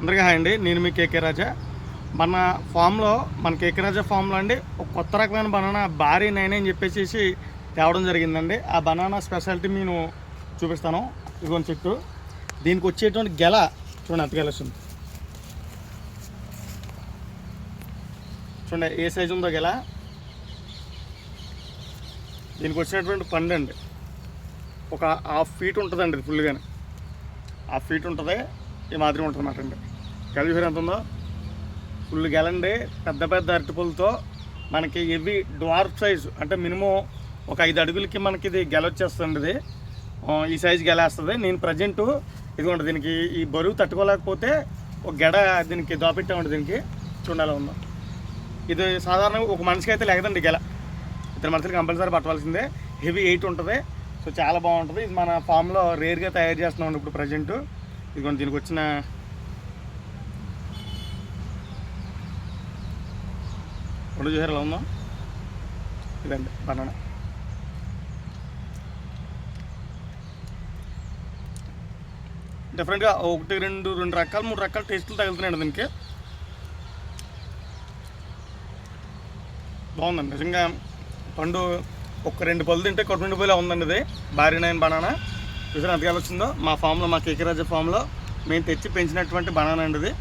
అందరికీ హాయ్ అండి. నేను మీ కేకే రాజా. మన ఫామ్లో మన కేకే రాజా ఫామ్లో అండి ఒక కొత్త రకమైన బనానా భారీ నైన్ అని చెప్పేసి తేవడం జరిగిందండి. ఆ బనానా స్పెషాలిటీ నేను చూపిస్తాను. ఇదిగోని చెట్టు దీనికి వచ్చేటువంటి గెల చూడండి ఎంత గెల వస్తుంది. చూడండి ఏ సైజు ఉందో గెల. దీనికి వచ్చినటువంటి పండు అండి. ఒక హాఫ్ ఫీట్ ఉంటుందండి ఫుల్గానే హాఫ్ ఫీట్ ఉంటుంది ఈ మాదిరి ఉంటుంది అన్నమాట అండి. కలిఫీర్ ఎంత ఉందో? ఫుల్ గెలండి పెద్ద పెద్ద అరటిపూలతో మనకి ఇవి డ్వార్ఫ్ సైజు అంటే మినిమం ఒక ఐదు అడుగులకి మనకి ఇది గెల వచ్చేస్తుంది ఇది. ఈ సైజు గెలేస్తుంది. నేను ప్రజెంటు ఇదిగోండి దీనికి ఈ బరువు తట్టుకోలేకపోతే ఒక గెడ దీనికి దోపెట్టామండి దీనికి. చూడాలి ఉందాం. ఇది సాధారణంగా ఒక మనిషికి అయితే లేదండి గెల. ఇద్దరు మనుషులు కంపల్సరీ పట్టవలసిందే. హెవీ ఎయిట్ ఉంటుంది. సో చాలా బాగుంటుంది. ఇది మన ఫామ్లో రేర్గా తయారు చేస్తున్నాం ఇప్పుడు ప్రజెంట్ ఇదిగోండి దీనికి వచ్చిన రెండు చూసారు ఎలా ఉందో? ఇదండి బనానా. డిఫరెంట్గా ఒకటి రెండు రెండు రకాలు మూడు రకాల టేస్టులు తగులుతున్నాయండి దీనికి. బాగుందండి నిజంగా పండు ఒక రెండు పళ్ళు తింటే కొట్టుకుండి పోయిలా ఉందండి ఇది. భారీ నైన్ బనానా. చూసారు ఎంతగా వచ్చిందో? మా ఫామ్లో మా కేకరాజా ఫామ్లో మేము తెచ్చి పెంచినటువంటి బనానా అండి ఇది.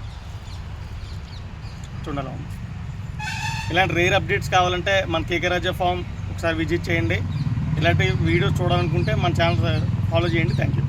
చూడాలి ఉంది. ఇలాంటి రేర్ అప్డేట్స్ కావాలంటే మన కేకరాజా ఫామ్ ఒకసారి విజిట్ చేయండి. ఇలాంటి వీడియోస్ చూడాలనుకుంటే మన ఛానల్ ఫాలో చేయండి. Thank you